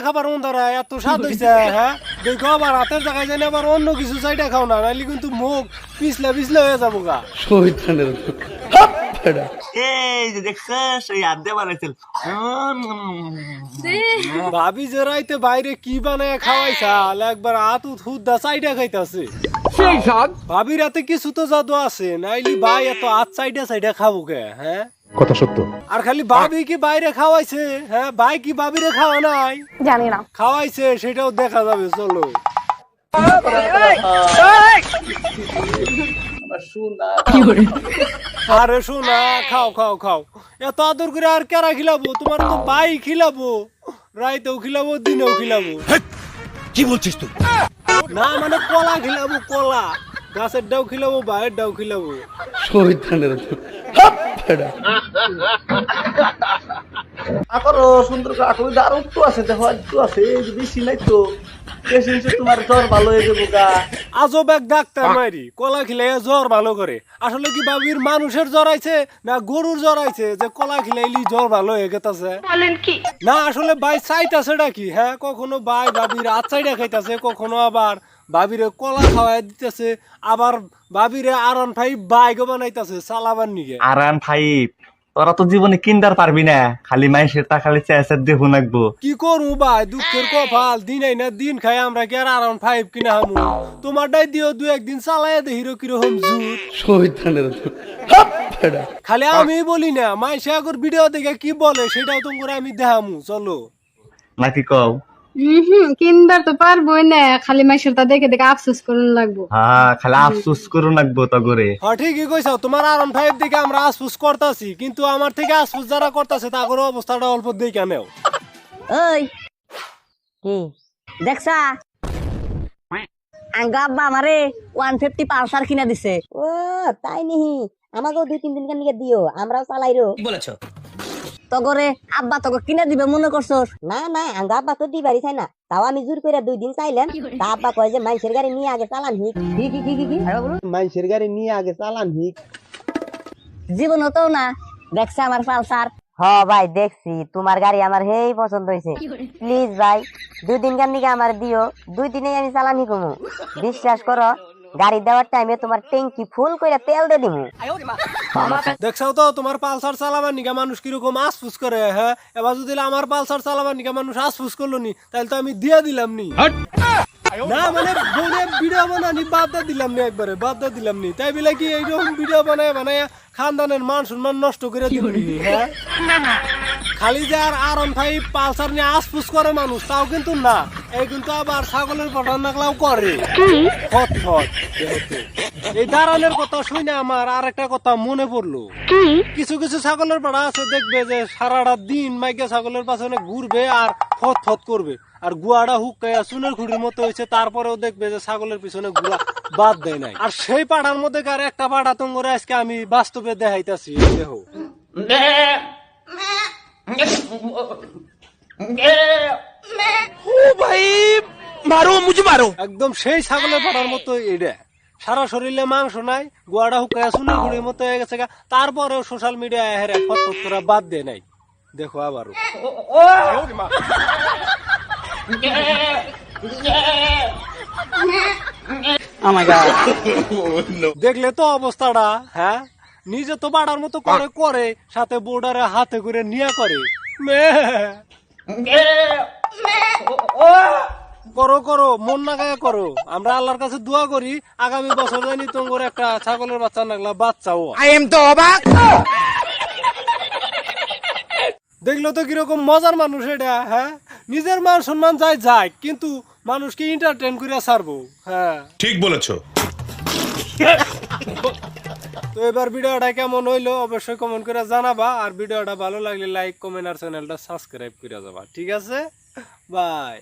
খাবার এত স্বাদ হয়েছে হ্যাঁ? দেখো আবার হাতের জায়গায় জানি আবার অন্য কিছু চাইটা খাও না নাইলে কিন্তু মুখ পিছলে পিছলে হয়ে যাব গা। ভাবি যে রাইতে বাইরে কি বানায় খাওয়াইছাল একবার আতু থুদা চাইটা খাইতাছে। ভাবি রাতে কিছু তো জাদু আছে নাইলি ভাই এত আত চাইটা চাইটা খাব কে হ্যাঁ? কথা সত্য। আর খালি ভাবি কি বাইরে খাওয়াইছে হ্যাঁ? ভাই কি ভাবিরে খাওয়া নাই? জানি না। খাওয়াইছে সেটাও দেখা যাবে চলো। আরে শোনা খাও খাও খাও। এত আদর করে আর কেরা খিলাবো? তোমার তো ভাই খিলাবো রাইতেও খিলাবো দিনেও খিলাবো। কি বলছিস তুই? না মানে কলা খিলাবো কলা। গাছের ডাউ খিলাবো বাইরের ডাউ খিলাবো। আকরো সুন্দর করে আকরো আর একটু আছে দেখো একটু আছে বেশি নাই তো। তোমার জ্বর ভালো হয়ে যাব গা। আজব এক ডাক্তার মারি কলা খিলাই জ্বর ভালো করে। আসলে কি বাবির মানুষের জ্বর আইছে না গরুর জ্বর আইছে যে কলা খিলাইলি জ্বর ভালো হয়ে গেতাছে? বলেন কি? না আসলে বাই চাইতাছে কি হ্যাঁ কখনো বাই বাবির আচাইটা খাইতাছে কখনো আবার বাবিরে কলা খাওয়াই দিতেছে আবার বাবিরে আরন ফাই বাইক বানাইতাছে চালাবার নিগে। আরান ফাইভ তোরা তো জীবনে কিনতে পারবি না। খালি মাইসের তা খালি চেয়ে দেখু নাকবো কি করু ভাই? দুঃখের কপাল। দিন না দিন খাই আমরা কি আর আরন ফাইভ কিনা হামু? তোমারটাই দিও দু একদিন চালাই দে হিরো কীরকম জুত। খালি আমি বলি না মাইসে আগর ভিডিও দেখে কি বলে সেটাও তোমার আমি দেখামু চলো। নাকি কও? হুম কিনবার তো পারবোই না খালি তা দেখে দেখে আফসোস করুন লাগবো। হ্যাঁ খালি আফসোস করু নাকবো তো করে হ্যাঁ ঠিকই কইছাও তোমার ফাইভ দিকে আমরা আসফুস করতাছি কিন্তু আমার থেকে আসফুস যারা করতাছে অবস্থাটা অল্প দেখে নেও ওই। কি? দেখছা? আঙ্গা আব্বা আমারে ওয়ান ফিফটি পালসার কিনা দিছে। ও তাই নিহি। আমাকেও দুই তিন দিন কান দিও আমরাও চালাইরো। তগরে আব্বা তোকে কিনে দিবে মনে করছস? না না আঙ্গা আব্বা তো দিবারই চাই না? তাও আমি জোর করে দুই দিন চাইলাম। তা আব্বা কয় যে মাইসের গাড়ি নিয়ে আগে চালান হিক। কি কি কি কি কি? মাইসের গাড়ি নিয়ে আগে চালান হিক। জীবন হতো না। দেখছে আমার পালসার হ ভাই দেখছি। তোমার গাড়ি আমার হেই পছন্দ হয়েছে প্লিজ ভাই দুই দিন কান নিকে আমার দিও। দুই দিনে আমি চালান হিকুমু বিশ্বাস করো গাড়ি দেওয়ার টাইমে তোমার ট্যাঙ্কি ফুল করে তেল দিয়ে দিমু। দেখছাও তো তোমার পালসার চালাবার নিকা মানুষ কীরকম আসফুস করে হ্যাঁ? এবার যদি আমার পালসার চালাবার নিকা মানুষ আসফুস করল নি তাহলে তো আমি দিয়ে দিলাম নি। না মানে বোনে ভিডিও বানানি বাদ দিয়ে দিলাম নি একবারে বাদ দিয়ে দিলাম নি। তাই বলে কি এইরকম ভিডিও বানায় বানায় খানদানের মান সম্মান নষ্ট করে দিবি হ্যাঁ? খালি যে আর আরন ভাই পালসার নিয়ে আসফুস করে মানুষ তাও কিন্তু না। এই কিন্তু আবার ছাগলের পটান নাকলাও করে। ফট ফট এই দাঁড়ানোর কথা শুনে আমার আর একটা কথা মনে পড়ল। কিছু কিছু ছাগলের পাড়া আছে দেখবে যে সারাটা দিন মাইকে ছাগলের পাশে ঘুরবে আর ফত ফত করবে। আর গুয়াটা হুকাইয়া চুনের খুঁড়ির মতো হয়েছে তারপরেও দেখবে যে ছাগলের পিছনে ঘুরা বাদ দেয় নাই। আর সেই পাড়ার মধ্যে কার একটা পাড়া তোমরা আজকে আমি বাস্তবে দেখাইতাছি এই দেখো একদম সেই ছাগলের পাড়ার মতো এটা সারা শরীরে মাংস নাই গোয়াটা হুকায় চুনের ঘুড়ির মতো হয়ে গেছে গা। তারপরেও সোশ্যাল মিডিয়া হেরে ফট করা বাদ দেয় নাই। দেখো আবারও। দেখলে তো অবস্থাটা হ্যাঁ? নিজে তো বাড়ার মতো করে করে সাথে বোর্ডারে হাতে করে নিয়া করে। মে। করো করো মন না গায়ে করো। আমরা আল্লাহর কাছে দোয়া করি আগামী বছর জানি তোমার একটা ছাগলের বাচ্চা নাগলা বাচ্চাও আই এম তো অবাক। দেখল তো কীরকম মজার মানুষ এটা হ্যাঁ? নিজের মান সম্মান যায় যায় কিন্তু মানুষকে এন্টারটেন করে ছাড়বো হ্যাঁ। ঠিক বলেছ। তো এবার ভিডিওটা কেমন হইল অবশ্যই কমেন্ট করে জানাবা আর ভিডিওটা ভালো লাগলে লাইক কমেন্ট আর চ্যানেলটা সাবস্ক্রাইব করে যাবা। ঠিক আছে? বাই